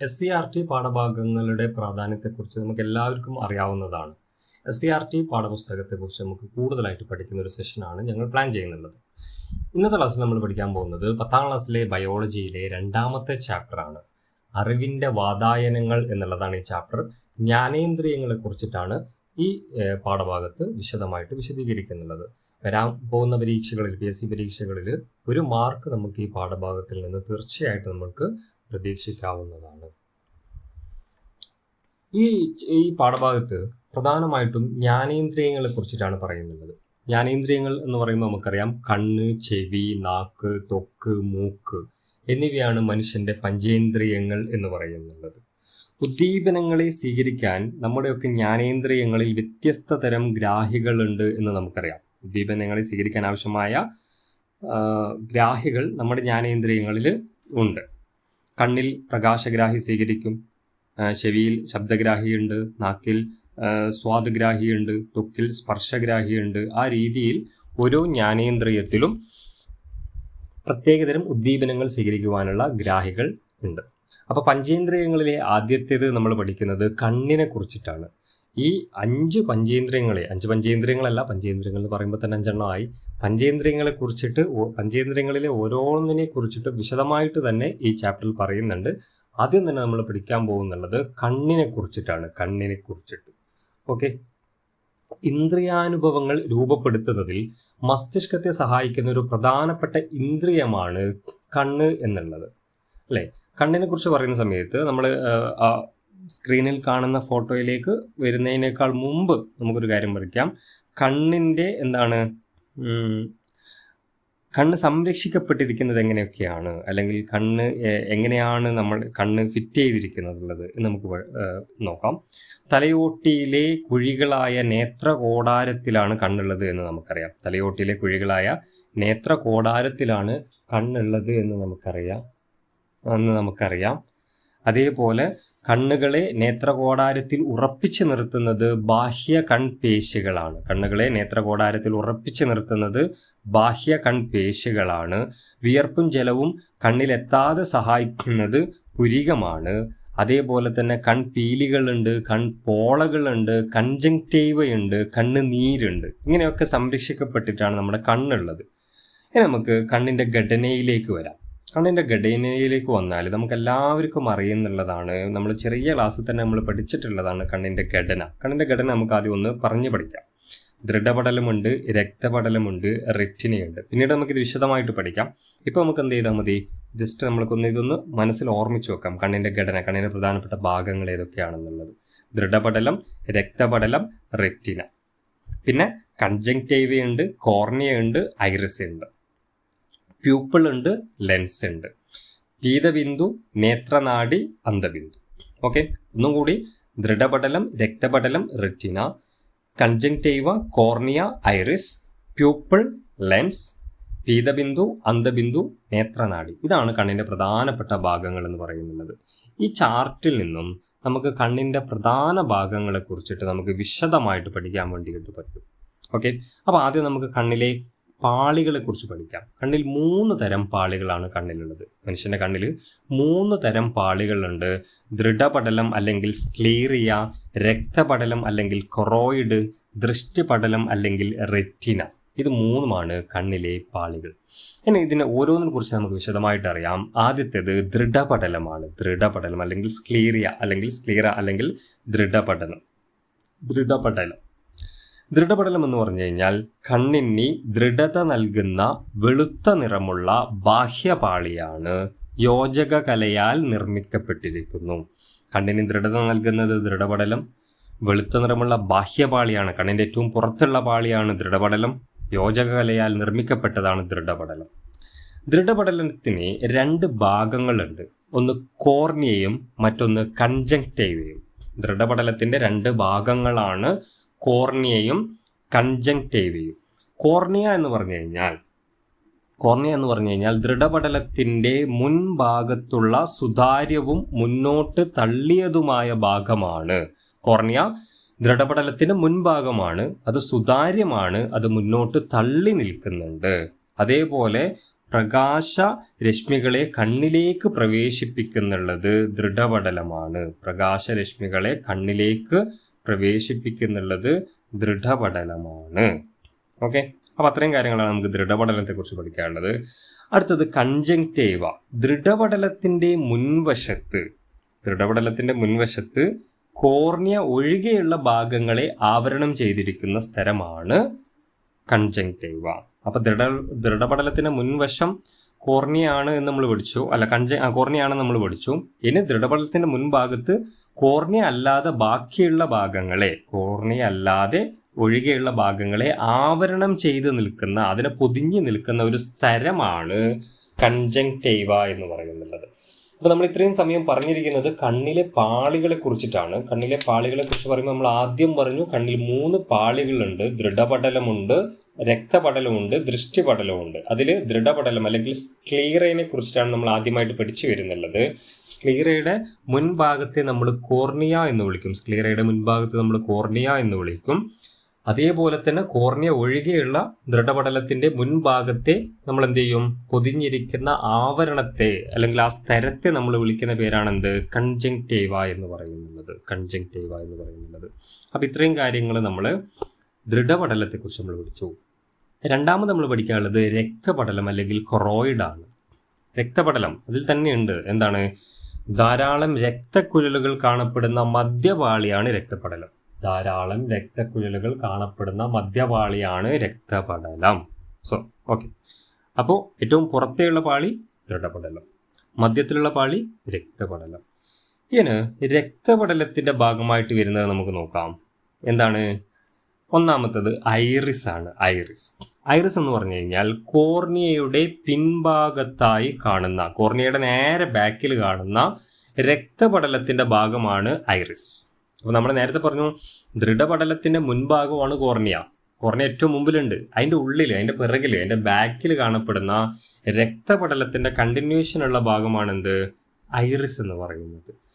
S C R T പാഠഭാഗങ്ങളുടെ പ്രാധാന്യത്തെക്കുറിച്ച് നമുക്ക് എല്ലാവർക്കും അറിയാവുന്നതാണ്. എസ് സി ആർ ടി പാഠപുസ്തകത്തെക്കുറിച്ച് നമുക്ക് കൂടുതലായിട്ട് പഠിക്കുന്ന ഒരു സെഷനാണ് ഞങ്ങൾ പ്ലാൻ ചെയ്യുന്നുള്ളത് ഇന്നത്തെ ക്ലാസ്സിൽ നമ്മൾ പഠിക്കാൻ പോകുന്നത് പത്താം ക്ലാസ്സിലെ ബയോളജിയിലെ രണ്ടാമത്തെ ചാപ്റ്ററാണ് അറിവിന്റെ വാതായനങ്ങൾ എന്നുള്ളതാണ് ഈ ചാപ്റ്റർ ജ്ഞാനേന്ദ്രിയങ്ങളെ കുറിച്ചിട്ടാണ് ഈ പാഠഭാഗത്ത് വിശദമായിട്ട് വിശദീകരിക്കുന്നുള്ളത്. വരാൻ പോകുന്ന പരീക്ഷകളിൽ പി എസ് സി പരീക്ഷകളിൽ ഒരു മാർക്ക് നമുക്ക് ഈ പാഠഭാഗത്തിൽ നിന്ന് തീർച്ചയായിട്ടും നമുക്ക് പ്രതീക്ഷിക്കാവുന്നതാണ്. ഈ ഈ പാഠഭാഗത്ത് പ്രധാനമായിട്ടും ജ്ഞാനേന്ദ്രിയങ്ങളെ കുറിച്ചിട്ടാണ് പറയുന്നത്. ജ്ഞാനേന്ദ്രിയങ്ങൾ എന്ന് പറയുമ്പോൾ നമുക്കറിയാം കണ്ണ് ചെവി നാക്ക് തൊക്ക് മൂക്ക് എന്നിവയാണ് മനുഷ്യന്റെ പഞ്ചേന്ദ്രിയങ്ങൾ എന്ന് പറയുന്നുള്ളത്. ഉദ്ദീപനങ്ങളെ സ്വീകരിക്കാൻ നമ്മുടെയൊക്കെ ജ്ഞാനേന്ദ്രിയങ്ങളിൽ വ്യത്യസ്ത തരം ഗ്രാഹികളുണ്ട് എന്ന് നമുക്കറിയാം. ഉദ്ദീപനങ്ങളെ സ്വീകരിക്കാൻ ആവശ്യമായ ഗ്രാഹികൾ നമ്മുടെ ജ്ഞാനേന്ദ്രിയങ്ങളിൽ ഉണ്ട്. കണ്ണിൽ പ്രകാശഗ്രാഹി സ്വീകരിക്കും. ചെവിയിൽ ശബ്ദഗ്രാഹിയുണ്ട് നാക്കിൽ ആ, തൊക്കിൽ സ്പർശഗ്രാഹിയുണ്ട്. ആ രീതിയിൽ ഓരോ ജ്ഞാനേന്ദ്രിയത്തിലും പ്രത്യേകതരം ഉദ്ദീപനങ്ങൾ സ്വീകരിക്കുവാനുള്ള ഗ്രാഹികൾ ഉണ്ട്. അപ്പോൾ പഞ്ചേന്ദ്രിയങ്ങളിലെ ആദ്യത്തേത് നമ്മൾ പഠിക്കുന്നത് കണ്ണിനെ കുറിച്ചിട്ടാണ്. ഈ അഞ്ച് പഞ്ചേന്ദ്രിയങ്ങളെ അഞ്ച് പഞ്ചേന്ദ്രിയങ്ങളല്ല പഞ്ചേന്ദ്രിയങ്ങൾ എന്ന് പറയുമ്പോൾ തന്നെ അഞ്ചെണ്ണമായി. പഞ്ചേന്ദ്രിയങ്ങളെ കുറിച്ചിട്ട് പഞ്ചേന്ദ്രിയങ്ങളിലെ ഓരോന്നിനെ കുറിച്ചിട്ട് വിശദമായിട്ട് തന്നെ ഈ ചാപ്റ്ററിൽ പറയുന്നുണ്ട്. ആദ്യം തന്നെ നമ്മൾ പഠിക്കാൻ പോകുന്നുള്ളത് കണ്ണിനെ കുറിച്ചിട്ടാണ് കണ്ണിനെ കുറിച്ചിട്ട്. ഓക്കെ ഇന്ദ്രിയാനുഭവങ്ങൾ രൂപപ്പെടുത്തുന്നതിൽ മസ്തിഷ്കത്തെ സഹായിക്കുന്ന ഒരു പ്രധാനപ്പെട്ട ഇന്ദ്രിയമാണ് കണ്ണ് എന്നുള്ളത്. അല്ലേ? കണ്ണിനെ കുറിച്ച് പറയുന്ന സമയത്ത് നമ്മൾ സ്ക്രീനിൽ കാണുന്ന ഫോട്ടോയിലേക്ക് വരുന്നതിനേക്കാൾ മുമ്പ് നമുക്കൊരു കാര്യം പഠിക്കാം. കണ്ണിന്റെ എന്താണ്? കണ്ണ് സംരക്ഷിക്കപ്പെട്ടിരിക്കുന്നത് എങ്ങനെയൊക്കെയാണ്? അല്ലെങ്കിൽ കണ്ണ് എങ്ങനെയാണ് നമ്മൾ കണ്ണ് ഫിറ്റ് ചെയ്തിരിക്കുന്നതുള്ളത് നമുക്ക് നോക്കാം. തലയോട്ടിയിലെ കുഴികളായ നേത്രകോടാരത്തിലാണ് കണ്ണുള്ളത് എന്ന് നമുക്കറിയാം. തലയോട്ടിയിലെ കുഴികളായ നേത്രകോടാരത്തിലാണ് കണ്ണുള്ളത് എന്ന് നമുക്കറിയാം. എന്ന് നമുക്കറിയാം. അതേപോലെ കണ്ണുകളെ നേത്രകോടാരത്തിൽ ഉറപ്പിച്ചു നിർത്തുന്നത് ബാഹ്യ കൺപേശികളാണ്. കണ്ണുകളെ നേത്രകോടാരത്തിൽ ഉറപ്പിച്ചു നിർത്തുന്നത് ബാഹ്യ കൺപേശികളാണ്. വിയർപ്പും ജലവും കണ്ണിലെത്താതെ സഹായിക്കുന്നത് പുരികമാണ്. അതേപോലെ തന്നെ കൺപീലികളുണ്ട് കൺപോളകളുണ്ട് കണ്ണ് നീരുണ്ട് ഇങ്ങനെയൊക്കെ സംരക്ഷിക്കപ്പെട്ടിട്ടാണ് നമ്മുടെ കണ്ണുള്ളത്. ഇനി നമുക്ക് കണ്ണിന്റെ ഘടനയിലേക്ക് വരാം. കണ്ണിന്റെ ഘടനയിലേക്ക് വന്നാൽ നമുക്ക് എല്ലാവർക്കും അറിയുന്നുള്ളതാണ് നമ്മൾ ചെറിയ ക്ലാസ്സിൽ തന്നെ നമ്മൾ പഠിച്ചിട്ടുള്ളതാണ് കണ്ണിന്റെ ഘടന. കണ്ണിന്റെ ഘടന നമുക്ക് ആദ്യം ഒന്ന് പറഞ്ഞു പഠിക്കാം. ദൃഢപടലമുണ്ട് രക്തപടലമുണ്ട് റെറ്റിനയുണ്ട്. പിന്നീട് നമുക്കിത് വിശദമായിട്ട് പഠിക്കാം. ഇപ്പോൾ നമുക്ക് എന്ത് ചെയ്താൽ മതി? ജസ്റ്റ് നമ്മൾക്കൊന്ന് ഇതൊന്ന് മനസ്സിൽ ഓർമ്മിച്ച് വെക്കാം. കണ്ണിന്റെ ഘടന കണ്ണിന്റെ പ്രധാനപ്പെട്ട ഭാഗങ്ങൾ ഏതൊക്കെയാണെന്നുള്ളത്. ദൃഢപടലം രക്തപടലം റെറ്റിന. പിന്നെ കൺജങ്ക്റ്റൈവയുണ്ട് കോർണിയ ഉണ്ട് ഐറിസ് ഉണ്ട്. പ്യൂപ്പിൾ ഉണ്ട് ലെൻസ് ഉണ്ട്. പീതബിന്ദു നേത്രനാടി അന്തബിന്ദു ഓക്കെ ഒന്നും കൂടി ദൃഢപടലം രക്തപടലം retina conjunctiva cornea iris pupil lens പീതബിന്ദു അന്തബിന്ദു നേത്രനാടി. ഇതാണ് കണ്ണിന്റെ പ്രധാനപ്പെട്ട ഭാഗങ്ങൾ എന്ന് പറയുന്നത്. ഈ ചാർട്ടിൽ നിന്നും നമുക്ക് കണ്ണിന്റെ പ്രധാന ഭാഗങ്ങളെ കുറിച്ചിട്ട് നമുക്ക് വിശദമായിട്ട് പഠിക്കാൻ വേണ്ടിയിട്ട് പറ്റും. ഓക്കെ അപ്പോൾ ആദ്യം നമുക്ക് കണ്ണിലെ പാളികളെ കുറിച്ച് പഠിക്കാം. കണ്ണിൽ മൂന്ന് തരം പാളികളാണ് കണ്ണിലുള്ളത്. മനുഷ്യന്റെ കണ്ണിൽ മൂന്ന് തരം പാളികളുണ്ട്. ദൃഢപടലം അല്ലെങ്കിൽ സ്ക്ലീറിയ രക്തപടലം അല്ലെങ്കിൽ കൊറോയിഡ് ദൃഷ്ടിപടലം അല്ലെങ്കിൽ റെറ്റിന ഇത് മൂന്നുമാണ് കണ്ണിലെ പാളികൾ. ഇനി ഇതിനെ ഓരോന്നിനെ കുറിച്ച് നമുക്ക് വിശദമായിട്ട് അറിയാം. ആദ്യത്തേത് ദൃഢപടലമാണ്. ദൃഢപടലം അല്ലെങ്കിൽ സ്ക്ലീറിയ അല്ലെങ്കിൽ സ്ക്ലീറ അല്ലെങ്കിൽ ദൃഢപടലം. ദൃഢപടലം. ദൃഢപടലം എന്ന് പറഞ്ഞു കഴിഞ്ഞാൽ കണ്ണിന് ദൃഢത നൽകുന്ന വെളുത്ത നിറമുള്ള ബാഹ്യപാളിയാണ് യോജക കലയാൽ നിർമ്മിക്കപ്പെട്ടിരിക്കുന്നു. കണ്ണിന് ദൃഢത നൽകുന്നത് ദൃഢപടലം വെളുത്ത നിറമുള്ള ബാഹ്യപാളിയാണ്. കണ്ണിന്റെ ഏറ്റവും പുറത്തുള്ള പാളിയാണ് ദൃഢപടലം യോജക കലയാൽ നിർമ്മിക്കപ്പെട്ടതാണ് ദൃഢപടലം. ദൃഢപടലത്തിന് രണ്ട് ഭാഗങ്ങളുണ്ട്. ഒന്ന് കോർണിയയും മറ്റൊന്ന് കൺജങ്ക്റ്റൈവയും. ദൃഢപടലത്തിന്റെ രണ്ട് ഭാഗങ്ങളാണ് കോർണിയയും കൺജങ്ടേവയും കോർണിയ എന്ന് പറഞ്ഞു കഴിഞ്ഞാൽ കോർണിയ എന്ന് പറഞ്ഞു കഴിഞ്ഞാൽ ദൃഢപടലത്തിന്റെ മുൻഭാഗത്തുള്ള സുതാര്യവും മുന്നോട്ട് തള്ളിയതുമായ ഭാഗമാണ്. കോർണിയ ദൃഢപടലത്തിന്റെ മുൻഭാഗമാണ് അത് സുതാര്യമാണ് അത് മുന്നോട്ട് തള്ളി നിൽക്കുന്നുണ്ട്. അതേപോലെ പ്രകാശ രശ്മികളെ കണ്ണിലേക്ക് പ്രവേശിപ്പിക്കുന്നുള്ളത് ദൃഢപടലമാണ്. പ്രകാശരശ്മികളെ കണ്ണിലേക്ക് പ്രവേശിപ്പിക്കുന്നുള്ളത് ദൃഢപടലമാണ് ഓക്കെ അപ്പോൾ അത്രയും കാര്യങ്ങളാണ് നമുക്ക് ദൃഢപടലത്തെക്കുറിച്ച് പഠിക്കാനുള്ളത്. അടുത്തത് കൺജങ്റ്റേവ ദൃഢപടലത്തിന്റെ മുൻവശത്ത് ദൃഢപടലത്തിന്റെ മുൻവശത്ത് കോർണിയ ഒഴികെയുള്ള ഭാഗങ്ങളെ ആവരണം ചെയ്തിരിക്കുന്ന സ്ഥലമാണ് കൺജങ്റ്റേവ അപ്പോൾ ദൃഢ ദൃഢപടലത്തിന്റെ മുൻവശം കോർണിയാണ് എന്ന് നമ്മൾ പഠിച്ചു. അല്ല കൺജ കോർണിയാണ് നമ്മൾ പഠിച്ചു. ഇനി ദൃഢപടലത്തിന്റെ മുൻഭാഗത്ത് കോർണിയ അല്ലാതെ ബാക്കിയുള്ള ഭാഗങ്ങളെ കോർണിയ അല്ലാതെ ഒഴികെയുള്ള ഭാഗങ്ങളെ ആവരണം ചെയ്ത് നിൽക്കുന്ന അതിനെ പൊതിഞ്ഞു നിൽക്കുന്ന ഒരു സ്ഥലമാണ് കൺജങ്റ്റൈവ എന്ന് പറയുന്നത് അപ്പോൾ നമ്മൾ ഇത്രയും സമയം പറഞ്ഞിരിക്കുന്നത് കണ്ണിലെ പാളികളെ കുറിച്ചിട്ടാണ്. കണ്ണിലെ പാളികളെ കുറിച്ച് പറയുമ്പോൾ നമ്മൾ ആദ്യം പറഞ്ഞു കണ്ണിൽ മൂന്ന് പാളികളുണ്ട്. ദൃഢപടലമുണ്ട് രക്തപടലമുണ്ട് ദൃഷ്ടിപടലമുണ്ട്. അതിൽ ദൃഢപടലം അല്ലെങ്കിൽ സ്ക്ലീറയെ കുറിച്ചിട്ടാണ് നമ്മൾ ആദ്യമായിട്ട് പഠിച്ചു വരുന്നുള്ളത്. സ്ക്ലീറയുടെ മുൻഭാഗത്തെ നമ്മൾ കോർണിയ എന്ന് വിളിക്കും. സ്ക്ലീറയുടെ മുൻഭാഗത്തെ നമ്മൾ കോർണിയ എന്ന് വിളിക്കും. അതേപോലെ തന്നെ കോർണിയ ഒഴികെയുള്ള ദൃഢപടലത്തിന്റെ മുൻഭാഗത്തെ നമ്മൾ എന്ത് ചെയ്യും? പൊതിഞ്ഞിരിക്കുന്ന ആവരണത്തെ അല്ലെങ്കിൽ ആ സ്ഥലത്തെ നമ്മൾ വിളിക്കുന്ന പേരാണ് എന്ത് കൺജങ്റ്റേവ എന്ന് പറയുന്നത് കൺജങ്റ്റേവ എന്ന് പറയുന്നത് അപ്പൊ ഇത്രയും കാര്യങ്ങൾ നമ്മൾ ദൃഢപടലത്തെക്കുറിച്ച് നമ്മൾ പഠിച്ചു. രണ്ടാമത് നമ്മൾ പഠിക്കാനുള്ളത് രക്തപടലം അല്ലെങ്കിൽ കൊറോയിഡാണ് രക്തപടലം അതിൽ തന്നെയുണ്ട്. എന്താണ്? ധാരാളം രക്തക്കുഴലുകൾ കാണപ്പെടുന്ന മദ്യപാളിയാണ് രക്തപടലം ധാരാളം രക്തക്കുഴലുകൾ കാണപ്പെടുന്ന മദ്യപാളിയാണ് രക്തപടലം സോ ഓക്കെ അപ്പോൾ ഏറ്റവും പുറത്തെയുള്ള പാളി ദൃഢപടലം മധ്യത്തിലുള്ള പാളി രക്തപടലം ഇങ്ങനെ രക്തപടലത്തിന്റെ ഭാഗമായിട്ട് വരുന്നത് നമുക്ക് നോക്കാം. എന്താണ്? ഒന്നാമത്തത് ഐറിസ് ആണ് ഐറിസ് ഐറിസ് എന്ന് പറഞ്ഞു കഴിഞ്ഞാൽ കോർണിയയുടെ പിൻഭാഗത്തായി കാണുന്ന കോർണിയയുടെ നേരെ ബാക്കിൽ കാണുന്ന രക്തപടലത്തിന്റെ ഭാഗമാണ് ഐറിസ് അപ്പോൾ നമ്മൾ നേരത്തെ പറഞ്ഞു ദൃഢപടലത്തിന്റെ മുൻഭാഗമാണ് കോർണിയ. കോർണിയ ഏറ്റവും മുമ്പിലുണ്ട്. അതിന്റെ ഉള്ളിൽ അതിന്റെ പിറകിൽ അതിന്റെ ബാക്കിൽ കാണപ്പെടുന്ന രക്തപടലത്തിന്റെ കണ്ടിന്യൂഷനുള്ള ഭാഗമാണെന്ത്? ഭാഗമാണ് ഐറിസ് എന്ന് പറയുന്നത്.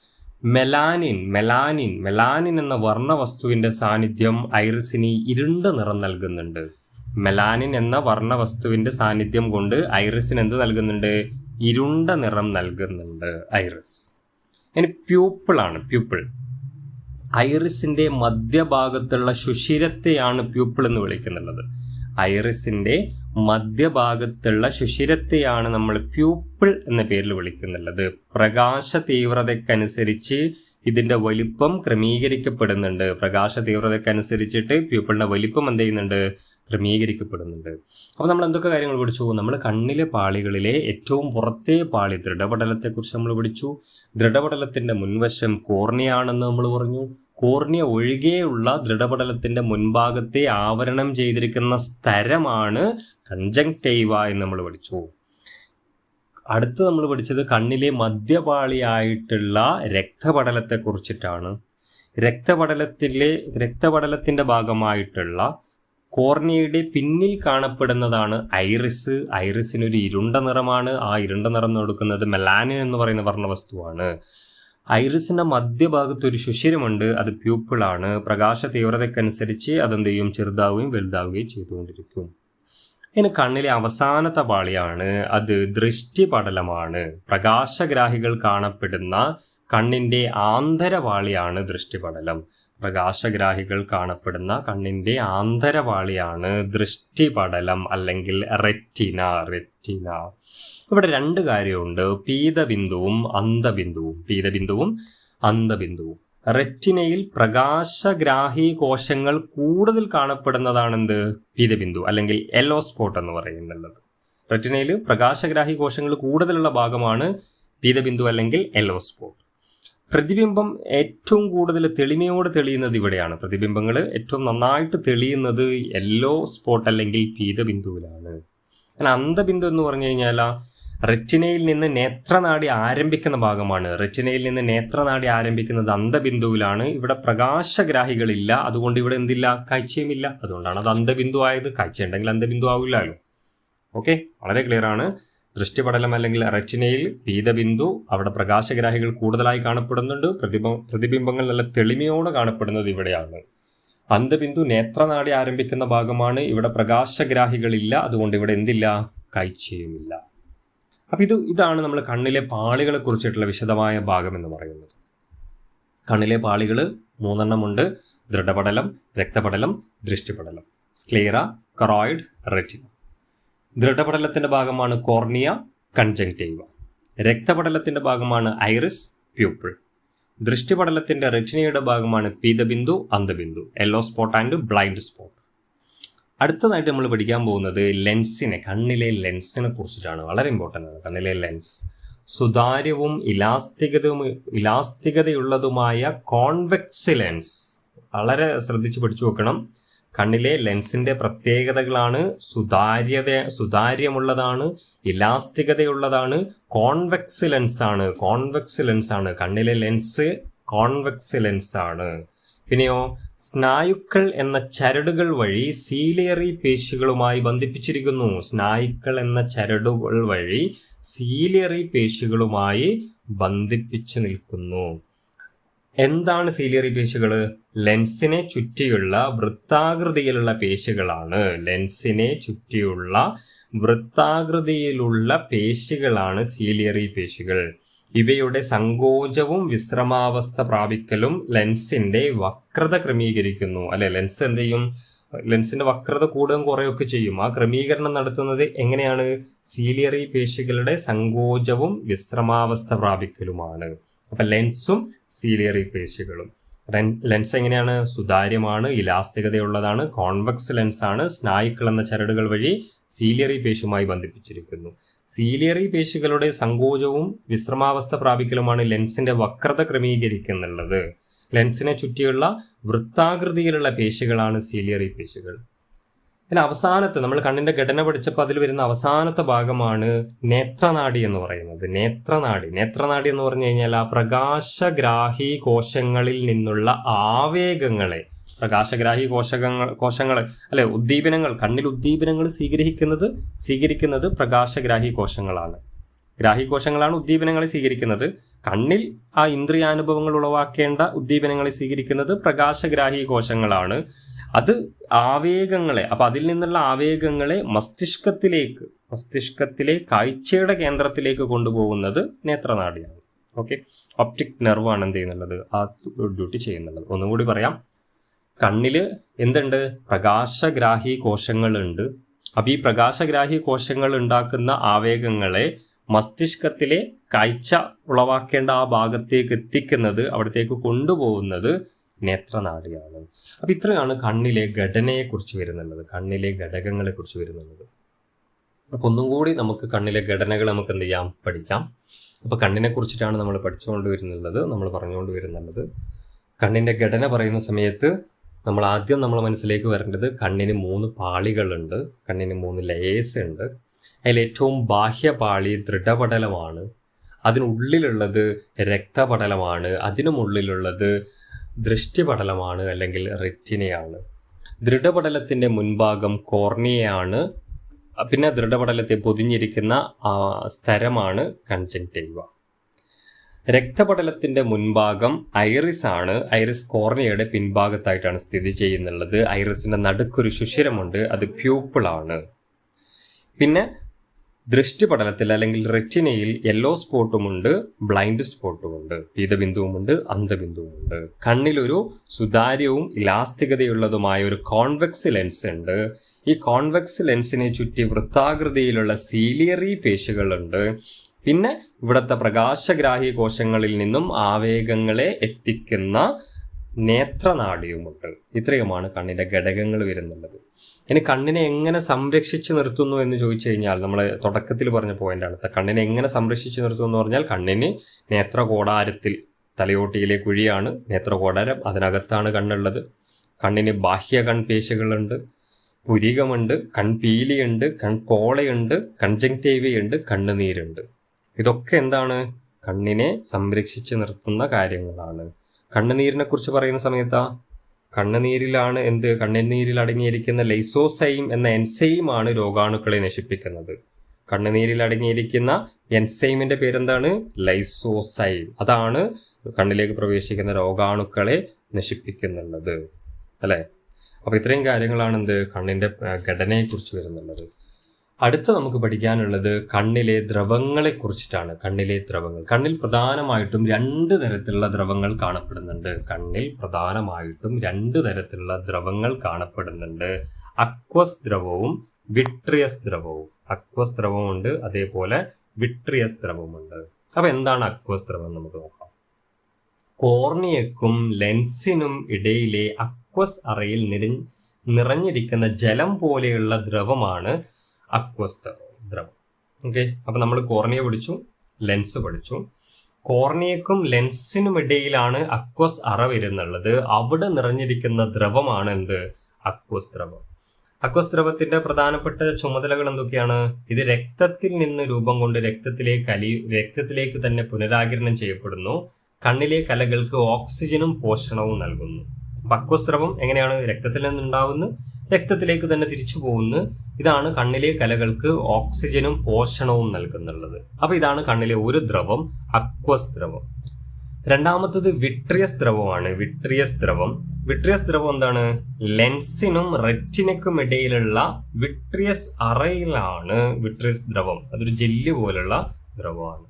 മെലാനിൻ മെലാനിൻ മെലാനിൻ എന്ന വർണവസ്തുവിന്റെ സാന്നിധ്യം ഐറിസിന് ഇരുണ്ട നിറം നൽകുന്നുണ്ട്. മെലാനിൻ എന്ന വർണവസ്തുവിന്റെ സാന്നിധ്യം കൊണ്ട് ഐറിസിന് എന്ത് നൽകുന്നുണ്ട്? ഇരുണ്ട നിറം നൽകുന്നുണ്ട് ഐറിസ്. ഇനി പ്യൂപ്പിളാണ് പ്യൂപ്പിൾ. ഐറിസിന്റെ മധ്യഭാഗത്തുള്ള സുഷിരത്തെയാണ് പ്യൂപ്പിൾ എന്ന് വിളിക്കുന്നുള്ളത് ഐറിസിന്റെ മധ്യഭാഗത്തുള്ള ശുഷിരത്തെയാണ് നമ്മൾ പ്യൂപ്പിൾ എന്ന പേരിൽ വിളിക്കുന്നുള്ളത്. പ്രകാശ തീവ്രതയ്ക്കനുസരിച്ച് ഇതിന്റെ വലിപ്പം ക്രമീകരിക്കപ്പെടുന്നുണ്ട്. പ്രകാശ തീവ്രതയ്ക്കനുസരിച്ചിട്ട് പ്യൂപ്പിളിന്റെ വലിപ്പം എന്ത് ചെയ്യുന്നുണ്ട്? ക്രമീകരിക്കപ്പെടുന്നുണ്ട്. അപ്പോൾ നമ്മൾ എന്തൊക്കെ കാര്യങ്ങൾ പഠിച്ചു? നമ്മൾ കണ്ണിലെ പാളികളിലെ ഏറ്റവും പുറത്തെ പാളി ദൃഢപടലത്തെക്കുറിച്ച് നമ്മൾ പഠിച്ചു. ദൃഢപടലത്തിന്റെ മുൻവശം കോർണിയാണെന്ന് നമ്മൾ പറഞ്ഞു. കോർണിയ ഒഴികെയുള്ള ദൃഢപടലത്തിന്റെ മുൻഭാഗത്തെ ആവരണം ചെയ്തിരിക്കുന്ന സ്ഥലമാണ് കൺജങ്ടൈവ എന്ന് നമ്മൾ പഠിച്ചു അടുത്ത് നമ്മൾ പഠിച്ചത് കണ്ണിലെ മധ്യപാളിയായിട്ടുള്ള രക്തപടലത്തെ കുറിച്ചിട്ടാണ്. രക്തപടലത്തിലെ രക്തപടലത്തിന്റെ ഭാഗമായിട്ടുള്ള കോർണിയയുടെ പിന്നിൽ കാണപ്പെടുന്നതാണ് ഐറിസ്. ഐറിസിനൊരു ഇരുണ്ട നിറമാണ്. ആ ഇരുണ്ട നിറം കൊടുക്കുന്നത് മെലാനിൻ എന്ന് പറയുന്ന വർണവസ്തുവാണ്. ഐറിസിന്റെ മധ്യഭാഗത്ത് ഒരു ശുഷിരമുണ്ട് അത് പ്യൂപ്പിളാണ്. പ്രകാശ തീവ്രതയ്ക്കനുസരിച്ച് അതെന്ത് ചെയ്യും? ചെറുതാവുകയും വലുതാവുകയും ചെയ്തുകൊണ്ടിരിക്കും. ഇനി കണ്ണിലെ അവസാനത്തെ പാളിയാണ്. അത് ദൃഷ്ടിപടലമാണ്. പ്രകാശഗ്രാഹികൾ കാണപ്പെടുന്ന കണ്ണിന്റെ ആന്തരപാളിയാണ് ദൃഷ്ടിപടലം. പ്രകാശഗ്രാഹികൾ കാണപ്പെടുന്ന കണ്ണിന്റെ ആന്തരപാളിയാണ് ദൃഷ്ടിപടലം അല്ലെങ്കിൽ റെറ്റിന റെറ്റിന. ഇവിടെ രണ്ട് കാര്യമുണ്ട്. പീതബിന്ദുവും അന്തബിന്ദുവും പീതബിന്ദുവും അന്തബിന്ദുവും റെറ്റിനയിൽ പ്രകാശഗ്രാഹി കോശങ്ങൾ കൂടുതൽ കാണപ്പെടുന്നതാണെന്ത്? പീതബിന്ദു അല്ലെങ്കിൽ എല്ലോ സ്പോട്ട് എന്ന് പറയുന്നുള്ളത്. റെറ്റിനയിൽ പ്രകാശഗ്രാഹി കോശങ്ങൾ കൂടുതലുള്ള ഭാഗമാണ് പീതബിന്ദു അല്ലെങ്കിൽ എല്ലോ സ്പോട്ട് പ്രതിബിംബം ഏറ്റവും കൂടുതൽ തെളിമയോട് തെളിയുന്നത് ഇവിടെയാണ്. പ്രതിബിംബങ്ങൾ ഏറ്റവും നന്നായിട്ട് തെളിയുന്നത് എല്ലോ സ്പോട്ട് അല്ലെങ്കിൽ പീതബിന്ദുവിലാണ്. അന്തബിന്ദു എന്ന് പറഞ്ഞു കഴിഞ്ഞാൽ റെറ്റിനയിൽ നിന്ന് നേത്രനാടി ആരംഭിക്കുന്ന ഭാഗമാണ്. റെറ്റിനയിൽ നിന്ന് നേത്രനാടി ആരംഭിക്കുന്നത് അന്തബിന്ദുവിലാണ് ഇവിടെ പ്രകാശഗ്രാഹികളില്ല. അതുകൊണ്ട് ഇവിടെ എന്തില്ല? കാഴ്ചയുമില്ല. അതുകൊണ്ടാണ് അത് അന്തബിന്ദു ആയത്. കാഴ്ച ഉണ്ടെങ്കിൽ അന്തബിന്ദു ആവില്ലല്ലോ. ഓക്കെ? വളരെ ക്ലിയർ ആണ്. ദൃഷ്ടിപടലം അല്ലെങ്കിൽ റെറ്റിനയിൽ പീതബിന്ദു അവിടെ പ്രകാശഗ്രാഹികൾ കൂടുതലായി കാണപ്പെടുന്നുണ്ട്. പ്രതിബ പ്രതിബിംബങ്ങൾ നല്ല തെളിമയോടെ കാണപ്പെടുന്നത് ഇവിടെയാണ്. അന്തബിന്ദു നേത്രനാടി ആരംഭിക്കുന്ന ഭാഗമാണ്. ഇവിടെ പ്രകാശഗ്രാഹികളില്ല. അതുകൊണ്ട് ഇവിടെ എന്തില്ല? കാഴ്ചയുമില്ല. അപ്പം ഇത് ഇതാണ് നമ്മൾ കണ്ണിലെ പാളികളെ കുറിച്ചിട്ടുള്ള വിശദമായ ഭാഗം എന്ന് പറയുന്നത്. കണ്ണിലെ പാളികൾ മൂന്നെണ്ണമുണ്ട് ദൃഢപടലം രക്തപടലം ദൃഷ്ടിപടലം. സ്ക്ലീറ കറോയിഡ് റെറ്റിന ദൃഢപടലത്തിന്റെ ഭാഗമാണ് കോർണിയ കൺജങ്റ്റീവ രക്തപടലത്തിന്റെ ഭാഗമാണ് ഐറിസ് പ്യൂപ്പിൾ ദൃഷ്ടിപടലത്തിന്റെ റെറ്റിനയുടെ ഭാഗമാണ് പീതബിന്ദു അന്തബിന്ദു yellow spot and blind spot അടുത്തതായിട്ട് നമ്മൾ പഠിക്കാൻ പോകുന്നത് ലെൻസിനെ കണ്ണിലെ ലെൻസിനെ കുറിച്ചിട്ടാണ്. വളരെ ഇമ്പോർട്ടന്റ് ആണ്. കണ്ണിലെ ലെൻസ് സുതാര്യവും ഇലാസ്തികതയും ഇലാസ്തികതയുള്ളതുമായ കോൺവെക്സ് ലെൻസ് വളരെ ശ്രദ്ധിച്ച് പഠിച്ചു വെക്കണം. കണ്ണിലെ ലെൻസിന്റെ പ്രത്യേകതകളാണ് സുതാര്യത സുതാര്യമുള്ളതാണ് ഇലാസ്തികതയുള്ളതാണ് കോൺവെക്സ് ലെൻസ് ആണ്. കോൺവെക്സ് ലെൻസ് ആണ്. കണ്ണിലെ ലെൻസ് കോൺവെക്സ് ലെൻസ് ആണ്. പിന്നെയോ സ്നായുക്കൾ എന്ന ചരടുകൾ വഴി സീലിയറി പേശികളുമായി ബന്ധിപ്പിച്ചിരിക്കുന്നു. സ്നായുക്കൾ എന്ന ചരടുകൾ വഴി സീലിയറി പേശികളുമായി ബന്ധിപ്പിച്ചു നിൽക്കുന്നു. എന്താണ് സീലിയറി പേശികൾ ലെൻസിനെ ചുറ്റിയുള്ള വൃത്താകൃതിയിലുള്ള പേശികളാണ്. ലെൻസിനെ ചുറ്റിയുള്ള വൃത്താകൃതിയിലുള്ള പേശികളാണ് സീലിയറി പേശികൾ. ഇവയുടെ സങ്കോചവും വിശ്രമാവസ്ഥ പ്രാപിക്കലും ലെൻസിന്റെ വക്രത ക്രമീകരിക്കുന്നു. അല്ലെ? ലെൻസ് എന്ത് ചെയ്യും? ലെൻസിന്റെ വക്രത കൂടുകയും കുറയൊക്കെ ചെയ്യും. ആ ക്രമീകരണം നടത്തുന്നത് എങ്ങനെയാണ്? സീലിയറി പേശികളുടെ സങ്കോചവും വിശ്രമാവസ്ഥ പ്രാപിക്കലുമാണ്. അപ്പൊ ലെൻസും സീലിയറി പേശികളും. ലെൻസ് എങ്ങനെയാണ്? സുതാര്യമാണ് ഇലാസ്തികതയുള്ളതാണ് കോൺവെക്സ് ലെൻസാണ് സ്നായുക്കൾ എന്ന ചരടുകൾ വഴി സീലിയറി പേശുമായി ബന്ധിപ്പിച്ചിരിക്കുന്നു. സീലിയറി പേശികളുടെ സങ്കോചവും വിശ്രമാവസ്ഥ പ്രാപിക്കലുമാണ് ലെൻസിന്റെ വക്രത ക്രമീകരിക്കുന്നുള്ളത്. ലെൻസിനെ ചുറ്റിയുള്ള വൃത്താകൃതിയിലുള്ള പേശികളാണ് സീലിയറി പേശികൾ. പിന്നെ അവസാനത്തെ നമ്മൾ കണ്ണിന്റെ ഘടന പഠിച്ചപ്പോൾ അതിൽ വരുന്ന അവസാനത്തെ ഭാഗമാണ് നേത്രനാടി എന്ന് പറയുന്നത്. നേത്രനാടി. നേത്രനാടി എന്ന് പറഞ്ഞു കഴിഞ്ഞാൽ ആ പ്രകാശഗ്രാഹി കോശങ്ങളിൽ നിന്നുള്ള ആവേഗങ്ങളെ പ്രകാശഗ്രാഹി കോശകങ്ങൾ കോശങ്ങൾ അല്ലെ ഉദ്ദീപനങ്ങൾ കണ്ണിൽ ഉദ്ദീപനങ്ങൾ സ്വീകരിക്കുന്നത് സ്വീകരിക്കുന്നത് പ്രകാശഗ്രാഹി കോശങ്ങളാണ്. ഗ്രാഹി കോശങ്ങളാണ് ഉദ്ദീപനങ്ങളെ സ്വീകരിക്കുന്നത്. കണ്ണിൽ ആ ഇന്ദ്രിയാനുഭവങ്ങൾ ഉളവാക്കേണ്ട ഉദ്ദീപനങ്ങളെ സ്വീകരിക്കുന്നത് പ്രകാശഗ്രാഹി കോശങ്ങളാണ്. അത് ആവേഗങ്ങളെ അപ്പൊ അതിൽ നിന്നുള്ള ആവേഗങ്ങളെ മസ്തിഷ്കത്തിലേക്ക് മസ്തിഷ്കത്തിലെ കാഴ്ചയുടെ കേന്ദ്രത്തിലേക്ക് കൊണ്ടുപോകുന്നത് നേത്രനാടിയാണ് ഓക്കെ? ഒപ്റ്റിക് നെർവാണ് എന്ത് ചെയ്യുന്നുള്ളത്? ആ ഡ്യൂട്ടി ചെയ്യുന്നുള്ളത്. ഒന്നുകൂടി പറയാം. കണ്ണിൽ എന്തുണ്ട്? പ്രകാശഗ്രാഹി കോശങ്ങളുണ്ട്. അപ്പൊ ഈ പ്രകാശഗ്രാഹി കോശങ്ങൾ ഉണ്ടാക്കുന്ന ആവേഗങ്ങളെ മസ്തിഷ്കത്തിലെ കാഴ്ച ഉളവാക്കേണ്ട ആ ഭാഗത്തേക്ക് എത്തിക്കുന്നത് അവിടത്തേക്ക് കൊണ്ടുപോകുന്നത് നേത്രനാടിയാണ് അപ്പൊ ഇത്രയാണ് കണ്ണിലെ ഘടനയെ കുറിച്ച് വരുന്നുള്ളത്. കണ്ണിലെ ഘടകങ്ങളെ കുറിച്ച് വരുന്നുള്ളത്. അപ്പൊ ഒന്നും കൂടി നമുക്ക് കണ്ണിലെ ഘടനകൾ നമുക്ക് എന്ത് ചെയ്യാം? പഠിക്കാം. അപ്പൊ കണ്ണിനെ കുറിച്ചിട്ടാണ് നമ്മൾ പഠിച്ചുകൊണ്ട് വരുന്നുള്ളത്. നമ്മൾ പറഞ്ഞുകൊണ്ട് വരുന്നുള്ളത്. കണ്ണിന്റെ ഘടന പറയുന്ന സമയത്ത് നമ്മൾ ആദ്യം നമ്മൾ മനസ്സിലേക്ക് വരേണ്ടത് കണ്ണിന് മൂന്ന് പാളികളുണ്ട്. കണ്ണിന് മൂന്ന് ലേയേഴ്സ് ഉണ്ട്. അതിൽ ഏറ്റവും ബാഹ്യ ബാഹ്യപാളി ദൃഢപടലമാണ്. അതിനുള്ളിലുള്ളത് രക്തപടലമാണ്. അതിനുമുള്ളിലുള്ളത് ദൃഷ്ടിപടലമാണ് അല്ലെങ്കിൽ റെറ്റിനയാണ് ദൃഢപടലത്തിന്റെ മുൻഭാഗം കോർണിയയാണ് പിന്നെ ദൃഢപടലത്തെ പൊതിഞ്ഞിരിക്കുന്ന സ്ഥലമാണ് കൺജങ്റ്റൈവ രക്തപടലത്തിന്റെ മുൻഭാഗം ഐറിസ് ആണ്. ഐറിസ് കോർണിയയുടെ പിൻഭാഗത്തായിട്ടാണ് സ്ഥിതി ചെയ്യുന്നുള്ളത്. ഐറിസിന്റെ നടുക്കൊരു സുഷിരമുണ്ട് അത് പ്യൂപ്പിളാണ് പിന്നെ ദൃഷ്ടിപടലത്തിൽ അല്ലെങ്കിൽ റെറ്റിനയിൽ യെല്ലോ സ്പോട്ടുമുണ്ട് ബ്ലൈൻഡ് സ്പോട്ടുമുണ്ട് പീതബിന്ദുവുമുണ്ട് അന്ധബിന്ദുവുമുണ്ട് കണ്ണിലൊരു സുതാര്യവും ഇലാസ്തികതയുള്ളതുമായ ഒരു കോൺവെക്സ് ലെൻസ് ഉണ്ട്. ഈ കോൺവെക്സ് ലെൻസിനെ ചുറ്റി വൃത്താകൃതിയിലുള്ള സീലിയറി പേശികളുണ്ട്. പിന്നെ ഇവിടുത്തെ പ്രകാശഗ്രാഹി കോശങ്ങളിൽ നിന്നും ആവേഗങ്ങളെ എത്തിക്കുന്ന നേത്രനാടിയുമുണ്ട് ഇത്രയുമാണ് കണ്ണിന്റെ ഘടകങ്ങൾ വരുന്നുള്ളത്. ഇനി കണ്ണിനെ എങ്ങനെ സംരക്ഷിച്ചു നിർത്തുന്നു എന്ന് ചോദിച്ചു കഴിഞ്ഞാൽ നമ്മൾ തുടക്കത്തിൽ പറഞ്ഞ പോയിന്റ് അടുത്ത കണ്ണിനെ എങ്ങനെ സംരക്ഷിച്ചു നിർത്തുന്നു എന്ന് പറഞ്ഞാൽ കണ്ണിന് നേത്രകോടാരത്തിൽ തലയോട്ടിയിലെ കുഴിയാണ് നേത്രകോടാരം അതിനകത്താണ് കണ്ണുള്ളത്. കണ്ണിന് ബാഹ്യ കൺപേശികളുണ്ട് പുരികമുണ്ട് കൺപീലിയുണ്ട് കൺപോളയുണ്ട് കൺജങ്റ്റേവയുണ്ട് കണ്ണുനീരുണ്ട്. ഇതൊക്കെ എന്താണ്? കണ്ണിനെ സംരക്ഷിച്ചു നിർത്തുന്ന കാര്യങ്ങളാണ്. കണ്ണുനീരിനെ കുറിച്ച് പറയുന്ന സമയത്താ കണ്ണുനീരിലാണ് എന്ത്? കണ്ണുനീരിൽ അടങ്ങിയിരിക്കുന്ന ലൈസോസൈം എന്ന എൻസൈം ആണ് രോഗാണുക്കളെ നശിപ്പിക്കുന്നത്. കണ്ണുനീരിൽ അടങ്ങിയിരിക്കുന്ന എൻസൈമിന്റെ പേരെന്താണ്? ലൈസോസൈം. അതാണ് കണ്ണിലേക്ക് പ്രവേശിക്കുന്ന രോഗാണുക്കളെ നശിപ്പിക്കുന്നുള്ളത്. അല്ലേ? അപ്പൊ ഇത്രയും കാര്യങ്ങളാണ് എന്ത്? കണ്ണിന്റെ ഘടനയെ കുറിച്ച് വരുന്നുള്ളത്. അടുത്ത നമുക്ക് പഠിക്കാനുള്ളത് കണ്ണിലെ ദ്രവങ്ങളെ കുറിച്ചിട്ടാണ് കണ്ണിലെ ദ്രവങ്ങൾ. കണ്ണിൽ പ്രധാനമായിട്ടും രണ്ട് തരത്തിലുള്ള ദ്രവങ്ങൾ കാണപ്പെടുന്നുണ്ട്. കണ്ണിൽ പ്രധാനമായിട്ടും രണ്ട് തരത്തിലുള്ള ദ്രവങ്ങൾ കാണപ്പെടുന്നുണ്ട്. അക്വസ് ദ്രവവും വിട്രിയസ് ദ്രവവും. അക്വസ് ദ്രവമുണ്ട് അതേപോലെ വിട്രിയസ് ദ്രവമുണ്ട്. അപ്പൊ എന്താണ് അക്വസ് ദ്രവം നമുക്ക് നോക്കാം. കോർണിയക്കും ലെൻസിനും ഇടയിലെ അക്വസ് അറയിൽ നിറഞ്ഞിരിക്കുന്ന ജലം പോലെയുള്ള ദ്രവമാണ് അക്വസ് ദ്രവം ഓക്കെ അപ്പൊ നമ്മൾ കോർണിയ പഠിച്ചു ലെൻസ് പഠിച്ചു. കോർണിയക്കും ലെൻസിനും ഇടയിലാണ് അക്വസ് അറ വരുന്നുള്ളത്. അവിടെ നിറഞ്ഞിരിക്കുന്ന ദ്രവമാണ് എന്ത്? അക്വസ് ദ്രവം അക്വസ് ദ്രവത്തിന്റെ പ്രധാനപ്പെട്ട ചുമതലകൾ എന്തൊക്കെയാണ്? ഇത് രക്തത്തിൽ നിന്ന് രൂപം കൊണ്ട് രക്തത്തിലേക്ക് അലി രക്തത്തിലേക്ക് തന്നെ പുനരാകിരണം ചെയ്യപ്പെടുന്നു. കണ്ണിലെ കലകൾക്ക് ഓക്സിജനും പോഷണവും നൽകുന്നു. അക്വസ് ദ്രവം എങ്ങനെയാണ്? രക്തത്തിൽ നിന്നുണ്ടാവുന്നു. രക്തത്തിലേക്ക് തന്നെ തിരിച്ചു പോകുന്നു. ഇതാണ് കണ്ണിലെ കലകൾക്ക് ഓക്സിജനും പോഷണവും നൽകുന്നുള്ളത്. അപ്പൊ ഇതാണ് കണ്ണിലെ ഒരു ദ്രവം അക്വസ് ദ്രവം രണ്ടാമത്തത് വിട്രിയസ് ദ്രവമാണ് വിട്രിയസ് ദ്രവം വിട്രിയസ് ദ്രവം എന്താണ്? ലെൻസിനും റെറ്റിനക്കും ഇടയിലുള്ള വിട്രിയസ് അറയിലാണ് വിട്രിയസ് ദ്രവം അതൊരു ജെല്ല് പോലുള്ള ദ്രവമാണ്.